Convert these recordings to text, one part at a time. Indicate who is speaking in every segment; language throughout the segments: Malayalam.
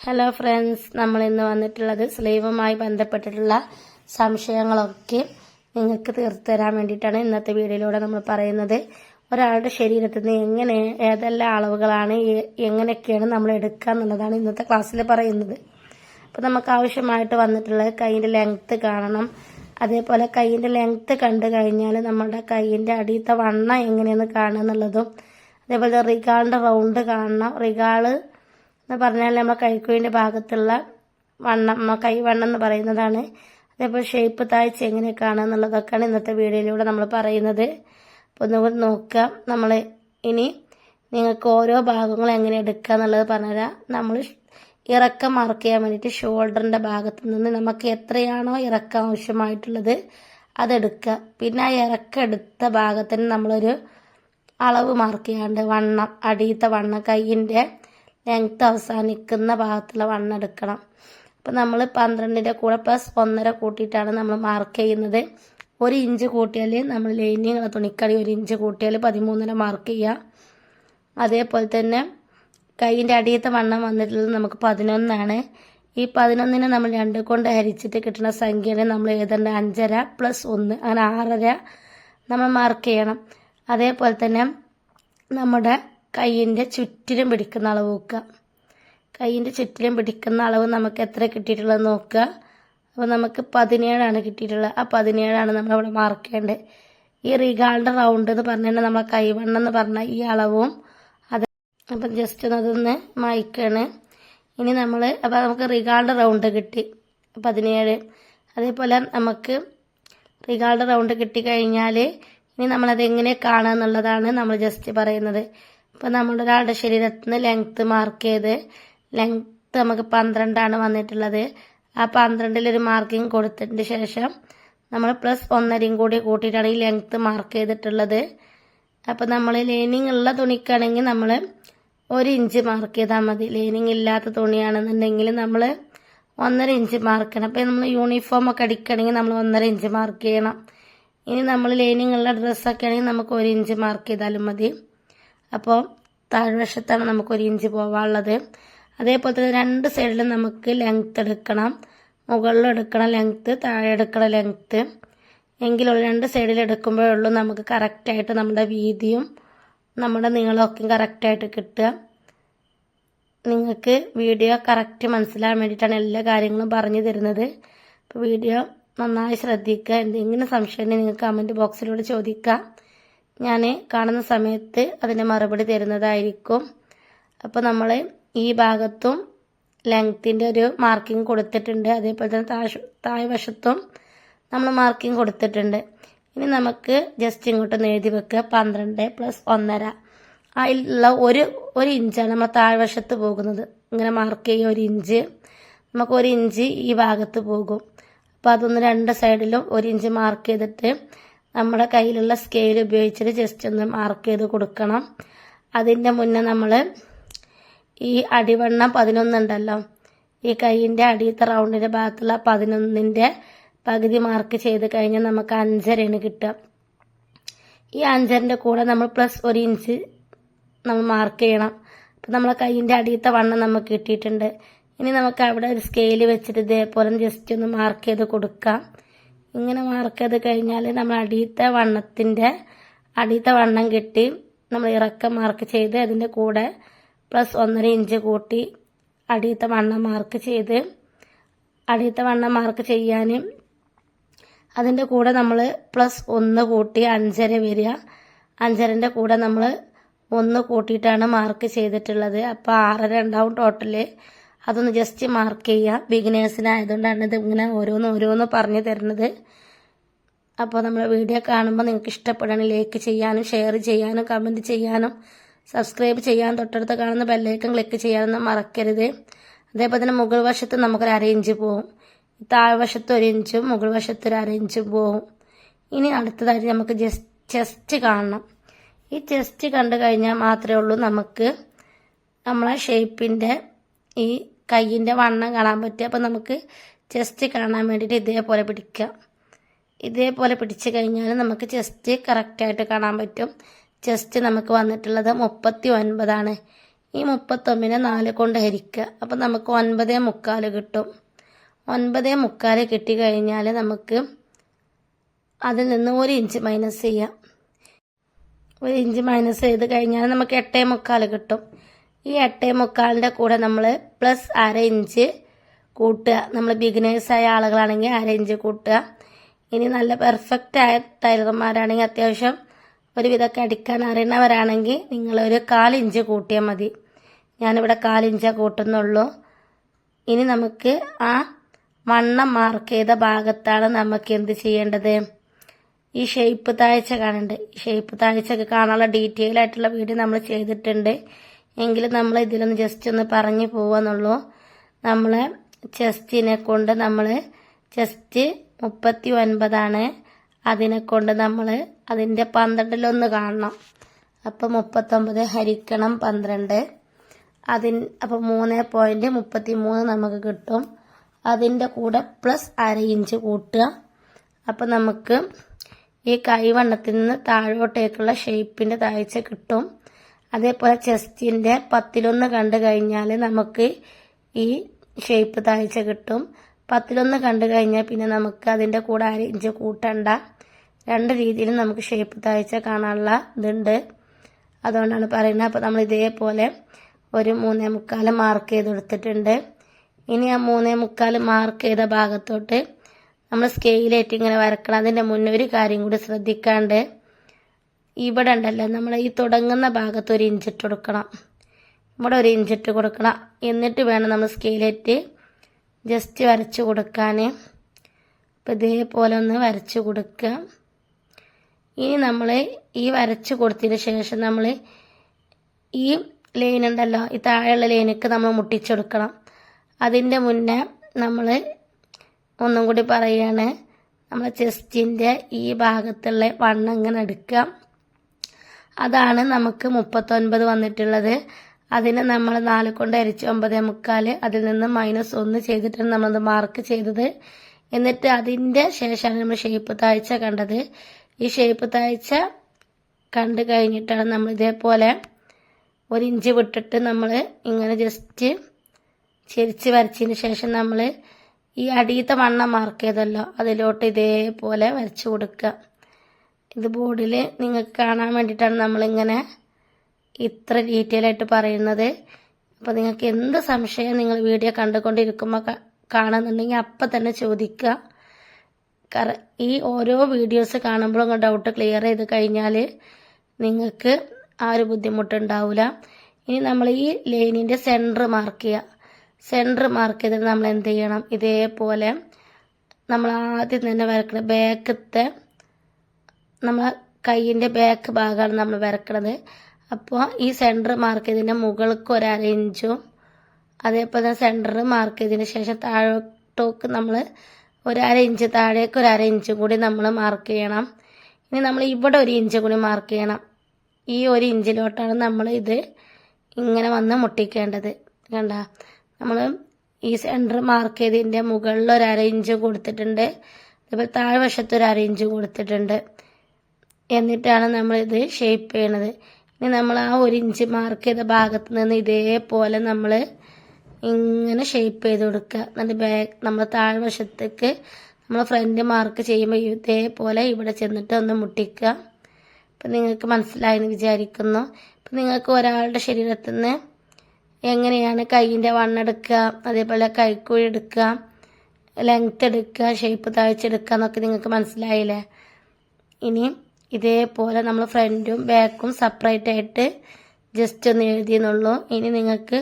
Speaker 1: ഹലോ ഫ്രണ്ട്സ് നമ്മൾ ഇന്ന് വന്നിട്ടുള്ളത് സ്ലീവുമായി ബന്ധപ്പെട്ടിട്ടുള്ള സംശയങ്ങളൊക്കെ നിങ്ങൾക്ക് തീർത്തു തരാൻ വേണ്ടിയിട്ടാണ് ഇന്നത്തെ വീഡിയോയിലൂടെ നമ്മൾ പറയുന്നത്. ഒരാളുടെ ശരീരത്തിൽ നിന്ന് എങ്ങനെ ഏതെല്ലാം അളവുകളാണ് എങ്ങനെയൊക്കെയാണ് നമ്മൾ എടുക്കുക എന്നുള്ളതാണ് ഇന്നത്തെ ക്ലാസ്സിൽ പറയുന്നത്. അപ്പോൾ നമുക്ക് ആവശ്യമായിട്ട് വന്നിട്ടുള്ളത് കൈയിന്റെ ലെങ്ത്ത് കാണണം. അതേപോലെ കൈയിന്റെ ലെങ്ത്ത് കണ്ടു കഴിഞ്ഞാൽ നമ്മുടെ കൈയിന്റെ അടിയത്തെ വണ്ണ എങ്ങനെയെന്ന് കാണുക എന്നുള്ളതും അതേപോലെ റിഗാളിന്റെ റൗണ്ട് കാണണം. റിഗാൾ എന്ന് പറഞ്ഞാൽ നമ്മൾ കൈക്കുഴിന്റെ ഭാഗത്തുള്ള വണ്ണം കൈവണ്ണം എന്ന് പറയുന്നതാണ്. അതേപോലെ ഷേപ്പ് താഴ്ച എങ്ങനെ കാണുക ഇന്നത്തെ വീഡിയോയിലൂടെ നമ്മൾ പറയുന്നത്. അപ്പോൾ ഒന്നുകൂടി നോക്കാം. നമ്മൾ ഇനി നിങ്ങൾക്ക് ഓരോ ഭാഗങ്ങളും എങ്ങനെ എടുക്കുക എന്നുള്ളത് പറഞ്ഞുതരാം. നമ്മൾ ഇറക്കം മാർക്ക് ചെയ്യാൻ വേണ്ടിയിട്ട് ഷോൾഡറിന്റെ ഭാഗത്ത് നിന്ന് നമുക്ക് എത്രയാണോ ഇറക്കം ആവശ്യമായിട്ടുള്ളത് അതെടുക്കുക പിന്നെ ആ ഇറക്കം എടുത്ത ഭാഗത്തിന് നമ്മളൊരു അളവ് മാർക്ക് ചെയ്യാണ്ട് വണ്ണം അടിയത്തെ വണ്ണം കൈയിന്റെ ലെങ്ത് അവസാനിക്കുന്ന ഭാഗത്തുള്ള വണ്ണം എടുക്കണം. അപ്പം നമ്മൾ പന്ത്രണ്ടിന്റെ കൂടെ പ്ലസ് ഒന്നര കൂട്ടിയിട്ടാണ് നമ്മൾ മാർക്ക് ചെയ്യുന്നത്. ഒരു ഇഞ്ച് കൂട്ടിയാൽ നമ്മൾ ലൈനിങ് തുണിക്കടി ഒരു ഇഞ്ച് കൂട്ടിയാൽ പതിമൂന്നര മാർക്ക് ചെയ്യുക അതേപോലെ തന്നെ കൈയിന്റെ അടിയത്തെ വണ്ണം വന്നിട്ടുള്ളത് നമുക്ക് പതിനൊന്നാണ്. ഈ പതിനൊന്നിനെ നമ്മൾ രണ്ട് കൊണ്ട് ഹരിച്ചിട്ട് കിട്ടുന്ന സംഖ്യയാണ് നമ്മൾ എഴുതേണ്ട അഞ്ചര പ്ലസ് ഒന്ന് അങ്ങനെ ആറര നമ്മൾ മാർക്ക് ചെയ്യണം. അതേപോലെ തന്നെ നമ്മുടെ കൈയിന്റെ ചുറ്റിലും പിടിക്കുന്ന അളവ് നോക്കുക. കൈയിന്റെ ചുറ്റിലും പിടിക്കുന്ന അളവ് നമുക്ക് എത്ര കിട്ടിയിട്ടുള്ളത് നോക്കുക. അപ്പോൾ നമുക്ക് പതിനേഴാണ് കിട്ടിയിട്ടുള്ളത്. ആ പതിനേഴാണ് നമ്മളവിടെ മാർക്ക് ചെയ്യേണ്ടത് ഈ റിഗാളിന്റെ റൗണ്ട് എന്ന് പറഞ്ഞാൽ നമ്മളെ കൈവണ്ണം എന്ന് പറഞ്ഞ ഈ അളവും അത് അപ്പം ജസ്റ്റ് ഒന്ന് അതൊന്ന് മായ്ക്കാണ്. ഇനി നമ്മൾ അപ്പോൾ നമുക്ക് റിഗാളിന്റെ റൗണ്ട് കിട്ടി. പതിനേഴ്. അതേപോലെ നമുക്ക് റിഗാളിന്റെ റൗണ്ട് കിട്ടിക്കഴിഞ്ഞാൽ ഇനി നമ്മളത് എങ്ങനെ കാണുക എന്നുള്ളതാണ് നമ്മൾ ജസ്റ്റ് പറയുന്നത്. ഇപ്പം നമ്മുടെ ഒരാളുടെ ശരീരത്തിൽ നിന്ന് ലെങ്ത്ത് മാർക്ക് ചെയ്ത് ലെങ്ത്ത് നമുക്ക് പന്ത്രണ്ടാണ് വന്നിട്ടുള്ളത്. ആ പന്ത്രണ്ടിലൊരു മാർക്കിംഗ് കൊടുത്തതിന് ശേഷം നമ്മൾ പ്ലസ് ഒന്നരയും കൂടി കൂട്ടിയിട്ടാണ് ഈ ലെങ്ത്ത് മാർക്ക് ചെയ്തിട്ടുള്ളത്. അപ്പോൾ നമ്മൾ ലൈനിങ് ഉള്ള തുണിക്കാണെങ്കിൽ നമ്മൾ ഒരു ഇഞ്ച് മാർക്ക് ചെയ്താൽ മതി. ലൈനിങ് ഇല്ലാത്ത തുണിയാണെന്നുണ്ടെങ്കിൽ നമ്മൾ ഒന്നര ഇഞ്ച് മാർക്ക് ചെയ്യണം. അപ്പോൾ നമ്മൾ യൂണിഫോം ഒക്കെ അടിക്കണമെങ്കിൽ നമ്മൾ ഒന്നര ഇഞ്ച് മാർക്ക് ചെയ്യണം. ഇനി നമ്മൾ ലൈനിങ് ഉള്ള ഡ്രസ്സൊക്കെ ആണെങ്കിൽ നമുക്ക് ഒരു ഇഞ്ച് മാർക്ക് ചെയ്താലും മതി. അപ്പോൾ താഴ്വശത്താണ് നമുക്ക് ഒരു ഇഞ്ച് പോവാനുള്ളത്. അതേപോലെ തന്നെ രണ്ട് സൈഡിലും നമുക്ക് ലെങ്ത്ത് എടുക്കണം. മുകളിൽ എടുക്കണം ലെങ്ത്ത് താഴെ എടുക്കണം ലെങ്ത്ത് എങ്കിലുള്ള രണ്ട് സൈഡിൽ എടുക്കുമ്പോഴുള്ളൂ നമുക്ക് കറക്റ്റായിട്ട് നമ്മുടെ വീതിയും നമ്മുടെ നീളമൊക്കെ കറക്റ്റായിട്ട് കിട്ടുക. നിങ്ങൾക്ക് വീഡിയോ കറക്റ്റ് മനസ്സിലാൻ വേണ്ടിയിട്ടാണ് എല്ലാ കാര്യങ്ങളും പറഞ്ഞു തരുന്നത്. അപ്പോൾ വീഡിയോ നന്നായി ശ്രദ്ധിക്കുക. എന്തെങ്കിലും സംശയം നിങ്ങൾക്ക് കമന്റ് ബോക്സിലൂടെ ചോദിക്കാം. ഞാൻ കാണുന്ന സമയത്ത് അതിന് മറുപടി തരുന്നതായിരിക്കും. അപ്പോൾ നമ്മൾ ഈ ഭാഗത്തും ലെങ്ത്തിന്റെ ഒരു മാർക്കിംഗ് കൊടുത്തിട്ടുണ്ട്. അതേപോലെ തന്നെ താഴ് താഴ്വശത്തും നമ്മൾ മാർക്കിംഗ് കൊടുത്തിട്ടുണ്ട്. ഇനി നമുക്ക് ജസ്റ്റ് ഇങ്ങോട്ടൊന്ന് എഴുതി വെക്കുക. പന്ത്രണ്ട് പ്ലസ് ഒന്നര. അതിലുള്ള ഒരു ഒരു ഇഞ്ചാണ് നമ്മൾ താഴ്വശത്ത് പോകുന്നത്. ഇങ്ങനെ മാർക്ക് ചെയ്യുക ഒരു ഇഞ്ച്. നമുക്ക് ഒരു ഇഞ്ച് ഈ ഭാഗത്ത് പോകും. അപ്പോൾ അതൊന്ന് രണ്ട് സൈഡിലും ഒരു ഇഞ്ച് മാർക്ക് ചെയ്തിട്ട് നമ്മുടെ കയ്യിലുള്ള സ്കെയിൽ ഉപയോഗിച്ചിട്ട് ജസ്റ്റ് ഒന്ന് മാർക്ക് ചെയ്ത് കൊടുക്കണം. അതിന്റെ മുന്നേ നമ്മൾ ഈ അടിവണ്ണം പതിനൊന്നുണ്ടല്ലോ. ഈ കൈയിന്റെ അടിയത്തെ റൗണ്ടിന്റെ ഭാഗത്തുള്ള പതിനൊന്നിന്റെ പകുതി മാർക്ക് ചെയ്ത് കഴിഞ്ഞാൽ നമുക്ക് അഞ്ചരയാണ് കിട്ടുക. ഈ അഞ്ചരന്റെ കൂടെ നമ്മൾ പ്ലസ് ഒരു ഇഞ്ച് നമ്മൾ മാർക്ക് ചെയ്യണം. അപ്പം നമ്മളെ കൈയിന്റെ അടിയത്തെ വണ്ണം നമുക്ക് കിട്ടിയിട്ടുണ്ട്. ഇനി നമുക്ക് അവിടെ ഒരു സ്കെയിൽ വെച്ചിട്ട് ഇതേപോലെ ജസ്റ്റ് ഒന്ന് മാർക്ക് ചെയ്ത് കൊടുക്കാം. ഇങ്ങനെ മാർക്ക് കഴിഞ്ഞാൽ നമ്മൾ അടിയത്തെ വണ്ണത്തിന്റെ അടിയത്തെ വണ്ണം കെട്ടി നമ്മൾ ഇറക്കം മാർക്ക് ചെയ്ത് അതിന്റെ കൂടെ പ്ലസ് ഒന്നര ഇഞ്ച് കൂട്ടി അടിയത്തെ വണ്ണം മാർക്ക് ചെയ്ത് അടിയത്തെ വണ്ണം മാർക്ക് ചെയ്യാൻ അതിന്റെ കൂടെ നമ്മൾ പ്ലസ് ഒന്ന് കൂട്ടി അഞ്ചര വരിക. അഞ്ചരന്റെ കൂടെ നമ്മൾ ഒന്ന് കൂട്ടിയിട്ടാണ് മാർക്ക് ചെയ്തിട്ടുള്ളത്. അപ്പോൾ ആറര ഉണ്ടാവും ടോട്ടൽ അതൊന്ന് ജസ്റ്റ് മാർക്ക് ചെയ്യുക ബിഗിനേഴ്സിനായതുകൊണ്ടാണ് ഇത് ഇങ്ങനെ ഓരോന്ന് ഓരോന്ന് പറഞ്ഞു തരുന്നത്. അപ്പോൾ നമ്മൾ വീഡിയോ കാണുമ്പോൾ നിങ്ങൾക്ക് ഇഷ്ടപ്പെടണം. ലൈക്ക് ചെയ്യാനും ഷെയർ ചെയ്യാനും കമന്റ് ചെയ്യാനും സബ്സ്ക്രൈബ് ചെയ്യാനും തൊട്ടടുത്ത് കാണുന്ന ബെല്ലൈക്കൺ ക്ലിക്ക് ചെയ്യാനൊന്നും മറക്കരുത്. അതേപോലെ തന്നെ മുകൾ വശത്ത് നമുക്കൊരു അര ഇഞ്ച് പോവും. താഴ്വശത്ത് ഒരു ഇഞ്ചും മുകൾ വശത്ത് ഒരു അര പോവും. ഇനി അടുത്തതായിട്ട് നമുക്ക് ജസ്റ്റ് ചെസ്റ്റ് കാണണം. ഈ ചെസ്റ്റ് കണ്ടു കഴിഞ്ഞാൽ മാത്രമേ ഉള്ളൂ നമുക്ക് നമ്മളെ ഷേപ്പിന്റെ ഈ കയ്യിന്റെ വണ്ണം കാണാൻ പറ്റുക അപ്പോൾ നമുക്ക് ചെസ്റ്റ് കാണാൻ വേണ്ടിയിട്ട് ഇതേപോലെ പിടിക്കാം. ഇതേപോലെ പിടിച്ചു കഴിഞ്ഞാൽ നമുക്ക് ചെസ്റ്റ് കറക്റ്റായിട്ട് കാണാൻ പറ്റും. ചെസ്റ്റ് നമുക്ക് വന്നിട്ടുള്ളത് മുപ്പത്തി ഒൻപതാണ് ഈ മുപ്പത്തൊമ്പതിനെ നാല് കൊണ്ട് ഹരിക്കുക. അപ്പം നമുക്ക് ഒൻപതേ മുക്കാൽ കിട്ടും. ഒൻപതേ മുക്കാൽ കിട്ടിക്കഴിഞ്ഞാൽ നമുക്ക് അതിൽ നിന്ന് ഒരു ഇഞ്ച് മൈനസ് ചെയ്യാം. ഒരു ഇഞ്ച് മൈനസ് ചെയ്ത് കഴിഞ്ഞാൽ നമുക്ക് എട്ടേ മുക്കാൽ കിട്ടും. ഈ എട്ടേ മുക്കാലിന്റെ കൂടെ നമ്മൾ പ്ലസ് അര ഇഞ്ച് കൂട്ടുക. നമ്മൾ ബിഗിനേഴ്സായ ആളുകളാണെങ്കിൽ അര ഇഞ്ച് കൂട്ടുക. ഇനി നല്ല പെർഫെക്റ്റ് ആയ ടൈലർമാരാണെങ്കിൽ അത്യാവശ്യം ഒരുവിധമൊക്കെ അടിക്കാൻ അറിയുന്നവരാണെങ്കിൽ നിങ്ങളൊരു കാലിഞ്ച് കൂട്ടിയാൽ മതി. ഞാനിവിടെ കാലിഞ്ചേ കൂട്ടുന്നുള്ളൂ. ഇനി നമുക്ക് ആ വണ്ണം മാർക്ക് ചെയ്ത ഭാഗത്താണ് നമുക്ക് എന്ത് ചെയ്യേണ്ടത്? ഈ ഷേപ്പ് താഴ്ച കാണുന്നുണ്ട് ഷേപ്പ് താഴ്ചയൊക്കെ കാണാനുള്ള ഡീറ്റെയിൽ ആയിട്ടുള്ള വീഡിയോ നമ്മൾ ചെയ്തിട്ടുണ്ട്. എങ്കിലും നമ്മൾ ഇതിലൊന്ന് ജസ്റ്റ് ഒന്ന് പറഞ്ഞു പോവാന്നുള്ളൂ. നമ്മളെ ചെസ്റ്റിനെ കൊണ്ട് നമ്മൾ ചെസ്റ്റ് മുപ്പത്തി ഒൻപതാണ് അതിനെ കൊണ്ട് നമ്മൾ അതിന്റെ പന്ത്രണ്ടിലൊന്ന് കാണണം. അപ്പോൾ മുപ്പത്തൊമ്പത് ഹരിക്കണം പന്ത്രണ്ട്. അതിൻ അപ്പോൾ മൂന്ന് പോയിന്റ് മുപ്പത്തി മൂന്ന് നമുക്ക് കിട്ടും. അതിന്റെ കൂടെ പ്ലസ് അര ഇഞ്ച് കൂട്ടുക. അപ്പോൾ നമുക്ക് ഈ കൈവണ്ണത്തിൽ നിന്ന് താഴോട്ടേക്കുള്ള ഷേപ്പിന്റെ താഴ്ച കിട്ടും. അതേപോലെ ചെസ്റ്റിന്റെ പത്തിലൊന്ന് കണ്ടു കഴിഞ്ഞാൽ നമുക്ക് ഈ ഷേപ്പ് താഴ്ച കിട്ടും. പത്തിലൊന്ന് കണ്ടു കഴിഞ്ഞാൽ പിന്നെ നമുക്ക് അതിന്റെ കൂടെ അര ഇഞ്ച് കൂട്ടണ്ട. രണ്ട് രീതിയിലും നമുക്ക് ഷേപ്പ് താഴ്ച കാണാനുള്ള ഇതുണ്ട്. അതുകൊണ്ടാണ് പറയുന്നത്. അപ്പോൾ നമ്മൾ ഇതേപോലെ ഒരു മൂന്നേ മുക്കാൽ മാർക്ക് ചെയ്ത് കൊടുത്തിട്ടുണ്ട് ഇനി ആ മൂന്നേ മുക്കാൽ മാർക്ക് ചെയ്ത ഭാഗത്തോട്ട് നമ്മൾ സ്കെയിലേറ്റ് ഇങ്ങനെ വരക്കണം. അതിന്റെ മുന്നേ ഒരു കാര്യം കൂടി ശ്രദ്ധിക്കാണ്ട് ഇവിടെ ഉണ്ടല്ലോ. നമ്മൾ ഈ തുടങ്ങുന്ന ഭാഗത്ത് ഒരു ഇഞ്ചിട്ട് കൊടുക്കണം. ഇവിടെ ഒരു ഇഞ്ചിട്ട് കൊടുക്കണം. എന്നിട്ട് വേണം നമ്മൾ സ്കെയിലേറ്റ് ജസ്റ്റ് വരച്ച് കൊടുക്കാൻ അപ്പോൾ ഇതേപോലെ ഒന്ന് വരച്ച് കൊടുക്കുക ഇനി നമ്മൾ ഈ വരച്ച് കൊടുത്തതിന് ശേഷം നമ്മൾ ഈ ലൈൻ ഉണ്ടല്ലോ ഈ താഴെയുള്ള ലൈനക്ക് നമ്മൾ മുട്ടിച്ചെടുക്കണം. അതിന്റെ മുന്നേ നമ്മൾ ഒന്നും കൂടി പറയുകയാണ് നമ്മൾ ചെസ്റ്റിന്റെ ഈ ഭാഗത്തുള്ള വണ്ണം ഇങ്ങനെ എടുക്കുക അതാണ് നമുക്ക് മുപ്പത്തൊൻപത് വന്നിട്ടുള്ളത്. അതിനെ നമ്മൾ നാല് കൊണ്ട് അരിച്ച് ഒമ്പത് മുക്കാൽ അതിൽ നിന്ന് മൈനസ് ഒന്ന് ചെയ്തിട്ടാണ് നമ്മളത് മാർക്ക് ചെയ്തത്. എന്നിട്ട് അതിന്റെ ശേഷമാണ് നമ്മൾ ഷേപ്പ് താഴ്ച കണ്ടത്. ഈ ഷേപ്പ് താഴ്ച കണ്ടു കഴിഞ്ഞിട്ടാണ് നമ്മൾ ഇതേപോലെ ഒരു ഇഞ്ച് വിട്ടിട്ട് നമ്മൾ ഇങ്ങനെ ജസ്റ്റ് ചെരിച്ച് വരച്ചതിന് ശേഷം നമ്മൾ ഈ അടിയത്തെ വണ്ണം മാർക്ക് ചെയ്തല്ലോ. അതിലോട്ട് ഇതേപോലെ വരച്ചു കൊടുക്കുക. ഇത് ബോർഡിൽ നിങ്ങൾക്ക് കാണാൻ വേണ്ടിയിട്ടാണ് നമ്മളിങ്ങനെ ഇത്ര ഡീറ്റെയിൽ ആയിട്ട് പറയുന്നത്. അപ്പോൾ നിങ്ങൾക്ക് എന്ത് സംശയം നിങ്ങൾ വീഡിയോ കണ്ടുകൊണ്ടിരിക്കുമ്പോൾ കാണുന്നുണ്ടെങ്കിൽ അപ്പം തന്നെ ചോദിക്കുക. കറ ഈ ഓരോ വീഡിയോസ് കാണുമ്പോഴും ഡൗട്ട് ക്ലിയർ ചെയ്ത് കഴിഞ്ഞാൽ നിങ്ങൾക്ക് ആ ഒരു ബുദ്ധിമുട്ടുണ്ടാവില്ല ഇനി നമ്മൾ ഈ ലൈനിന്റെ സെന്റർ മാർക്ക് ചെയ്യുക. സെന്റർ മാർക്ക് ചെയ്തിട്ട് നമ്മൾ എന്ത് ചെയ്യണം? ഇതേപോലെ നമ്മൾ ആദ്യം തന്നെ വരക്കണം ബാക്കത്തെ നമ്മൾ കൈയിന്റെ ബാക്ക് ഭാഗമാണ് നമ്മൾ വരക്കണത്. അപ്പോൾ ഈ സെന്റർ മാർക്ക് ചെയ്തതിന്റെ മുകൾക്ക് ഒരു അര ഇഞ്ചും അതേപോലെ തന്നെ സെന്റർ മാർക്ക് ചെയ്തതിന് ശേഷം താഴോട്ടോക്ക് നമ്മൾ ഒരു അര ഇഞ്ച് താഴേക്ക് ഒരു അര ഇഞ്ചും കൂടി നമ്മൾ മാർക്ക് ചെയ്യണം. ഇനി നമ്മൾ ഇവിടെ ഒരു ഇഞ്ച് കൂടി മാർക്ക് ചെയ്യണം. ഈ ഒരു ഇഞ്ചിലോട്ടാണ് നമ്മൾ ഇത് ഇങ്ങനെ വന്ന് മുട്ടിക്കേണ്ടത്. കണ്ട? നമ്മൾ ഈ സെന്റർ മാർക്ക് ചെയ്തതിന്റെ മുകളിൽ ഒരു അര ഇഞ്ച് കൊടുത്തിട്ടുണ്ട്. അതേപോലെ താഴ്വശത്ത് ഒരു അര ഇഞ്ച് കൊടുത്തിട്ടുണ്ട്. എന്നിട്ടാണ് നമ്മളിത് ഷേപ്പ് ചെയ്യണത്. ഇനി നമ്മൾ ആ ഒരു ഇഞ്ച് മാർക്ക് ചെയ്ത ഭാഗത്ത് നിന്ന് ഇതേപോലെ നമ്മൾ ഇങ്ങനെ ഷേപ്പ് ചെയ്ത് കൊടുക്കുക. എന്നിട്ട് ബാക്ക് നമ്മൾ താഴ്വശത്തേക്ക് നമ്മൾ ഫ്രണ്ട് മാർക്ക് ചെയ്യുമ്പോൾ ഇതേപോലെ ഇവിടെ ചെന്നിട്ട് ഒന്ന് മുട്ടിക്കുക. അപ്പം നിങ്ങൾക്ക് മനസ്സിലായെന്ന് വിചാരിക്കുന്നു. അപ്പം നിങ്ങൾക്ക് ഒരാളുടെ ശരീരത്തിൽ നിന്ന് എങ്ങനെയാണ് കൈയിന്റെ വണ്ണെടുക്കുക അതേപോലെ കൈക്കുഴി എടുക്കുക ലെങ്ത് എടുക്കുക ഷേപ്പ് താഴ്ചെടുക്കുക എന്നൊക്കെ നിങ്ങൾക്ക് മനസ്സിലായില്ലേ? ഇനി ഇതേപോലെ നമ്മൾ ഫ്രണ്ടും ബാക്കും സെപ്പറേറ്റ് ആയിട്ട് ജസ്റ്റ് ഒന്ന് എഴുതിയെന്നുള്ളൂ. ഇനി നിങ്ങൾക്ക്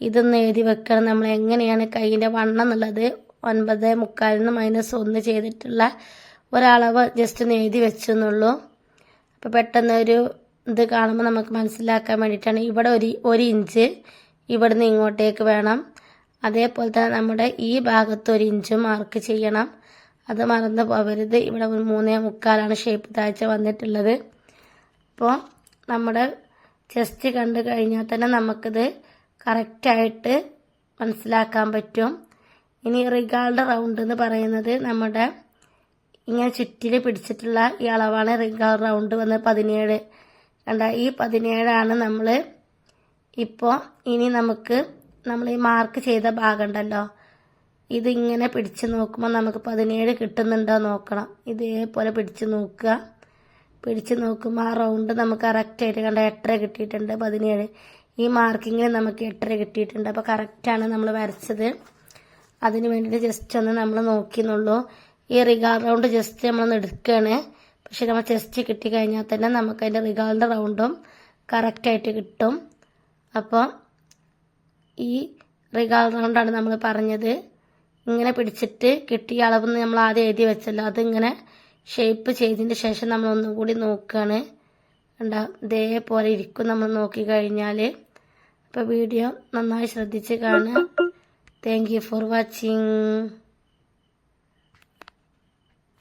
Speaker 1: ഇതൊന്ന് എഴുതി വെക്കണം. നമ്മൾ എങ്ങനെയാണ് കൈയിന്റെ വണ്ണം എന്നുള്ളത് ഒൻപത് മുക്കാലിൽ നിന്ന് മൈനസ് ഒന്ന് ചെയ്തിട്ടുള്ള ഒരളവ് ജസ്റ്റ് ഒന്ന് എഴുതി വെച്ചെന്നുള്ളൂ. അപ്പോൾ പെട്ടെന്ന് ഒരു ഇത് കാണുമ്പോൾ നമുക്ക് മനസ്സിലാക്കാൻ വേണ്ടിയിട്ടാണ്. ഇവിടെ ഒരു ഒരു ഇഞ്ച് ഇവിടുന്ന് ഇങ്ങോട്ടേക്ക് വേണം. അതേപോലെ തന്നെ നമ്മുടെ ഈ ഭാഗത്ത് ഒരു ഇഞ്ച് മാർക്ക് ചെയ്യണം. അത് മറന്നു പോകരുത് ഇവിടെ മൂന്നേ മുക്കാലാണ് ഷേപ്പ് താഴ്ച വന്നിട്ടുള്ളത്. അപ്പോൾ നമ്മുടെ ചെസ്റ്റ് കണ്ടു കഴിഞ്ഞാൽ തന്നെ നമുക്കിത് കറക്റ്റായിട്ട് മനസ്സിലാക്കാൻ പറ്റും. ഇനി റിഗാളുടെ റൗണ്ട് എന്ന് പറയുന്നത് നമ്മുടെ ഇങ്ങനെ ചുറ്റിൽ പിടിച്ചിട്ടുള്ള ഈ അളവാണ് റിഗാൾ റൗണ്ട് വന്ന് പതിനേഴ്. കണ്ട ഈ പതിനേഴാണ് നമ്മൾ ഇപ്പോൾ ഇനി നമുക്ക് നമ്മൾ ഈ മാർക്ക് ചെയ്ത ഭാഗം ഉണ്ടല്ലോ. ഇതിങ്ങനെ പിടിച്ച് നോക്കുമ്പോൾ നമുക്ക് പതിനേഴ് കിട്ടുന്നുണ്ടോ നോക്കണം. ഇതേപോലെ പിടിച്ച് നോക്കുക. പിടിച്ച് നോക്കുമ്പോൾ ആ റൗണ്ട് നമുക്ക് കറക്റ്റായിട്ട് കണ്ട എട്ടര കിട്ടിയിട്ടുണ്ട് പതിനേഴ്. ഈ മാർക്കിങ്ങിൽ നമുക്ക് എട്ടര കിട്ടിയിട്ടുണ്ട്. അപ്പോൾ കറക്റ്റാണ് നമ്മൾ വരച്ചത്. അതിന് വേണ്ടിയിട്ട് ജസ്റ്റ് ഒന്ന് നമ്മൾ നോക്കിയെന്നുള്ളൂ. ഈ റിഗാൾ റൗണ്ട് ജസ്റ്റ് നമ്മളൊന്ന് എടുക്കുകയാണ്. പക്ഷെ നമ്മൾ ചെസ്റ്റ് കിട്ടിക്കഴിഞ്ഞാൽ തന്നെ നമുക്ക് അതിന്റെ റിഗാളിന്റെ റൗണ്ടും കറക്റ്റായിട്ട് കിട്ടും. അപ്പോൾ ഈ റിഗാൾ റൗണ്ടാണ് നമ്മൾ പറഞ്ഞത്. ഇങ്ങനെ പിടിച്ചിട്ട് കിട്ടിയ അളവ് നമ്മൾ ആദ്യം എഴുതി വെച്ചല്ലോ. അതിങ്ങനെ ഷേപ്പ് ചെയ്തതിന് ശേഷം നമ്മൾ ഒന്നും കൂടി നോക്കുകയാണ് ഉണ്ടാവും ഇതേപോലെ ഇരിക്കും നമ്മൾ നോക്കി കഴിഞ്ഞാൽ അപ്പോൾ വീഡിയോ നന്നായി ശ്രദ്ധിച്ച് കാണുക. Thank you for watching